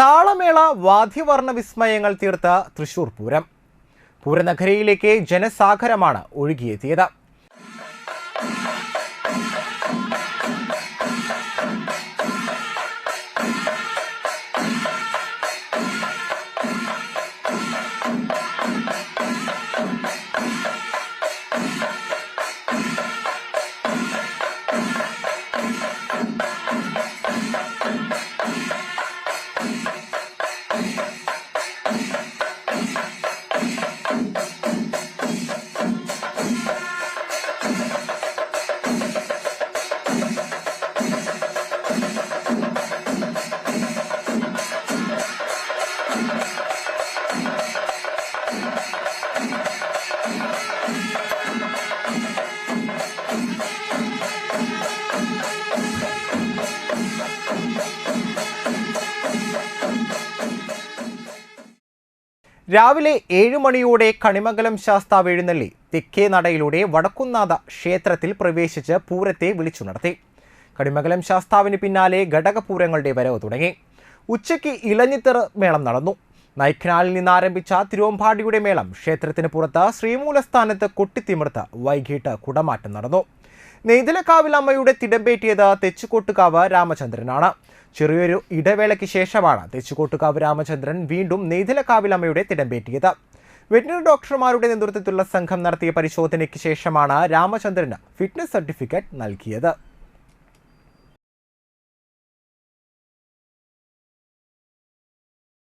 താളമേള വാദ്യവർണ വിസ്മയങ്ങൾ തീർത്ത തൃശൂർ പൂരം. പൂരനഗരിയിലേക്ക് ജനസാഗരമാണ് ഒഴുകിയെത്തിയത്. രാവിലെ ഏഴ് മണിയോടെ കണിമംഗലം ശാസ്താവ് എഴുന്നള്ളി തെക്കേ നടയിലൂടെ വടക്കുന്നാഥ ക്ഷേത്രത്തിൽ പ്രവേശിച്ച് പൂരത്തെ വിളിച്ചു നടത്തി. കണിമംഗലം ശാസ്താവിന് പിന്നാലെ ഘടകപൂരങ്ങളുടെ വരവ് തുടങ്ങി. ഉച്ചയ്ക്ക് ഇളഞ്ഞിത്തറ മേളം നടന്നു. നൈഖനാലിൽ നിന്ന് ആരംഭിച്ച തിരുവമ്പാടിയുടെ മേളം ക്ഷേത്രത്തിന് പുറത്ത് ശ്രീമൂലസ്ഥാനത്ത് കൊട്ടിത്തിമിർത്ത് വൈകിട്ട് കുടമാറ്റം നടന്നു. നെയ്തലക്കാവിൽ അമ്മയുടെ തിടമ്പേറ്റിയത് തെച്ചുകോട്ടുകാവ് രാമചന്ദ്രനാണ്. ചെറിയൊരു ഇടവേളയ്ക്ക് ശേഷമാണ് തെച്ചുകോട്ടുകാവ് രാമചന്ദ്രൻ വീണ്ടും നെയ്തലക്കാവിൽ അമ്മയുടെ തിടമ്പേറ്റിയത്. വെറ്റിനറി ഡോക്ടർമാരുടെ നേതൃത്വത്തിലുള്ള സംഘം നടത്തിയ പരിശോധനയ്ക്ക് ശേഷമാണ് രാമചന്ദ്രന് ഫിറ്റ്നസ് സർട്ടിഫിക്കറ്റ് നൽകിയത്.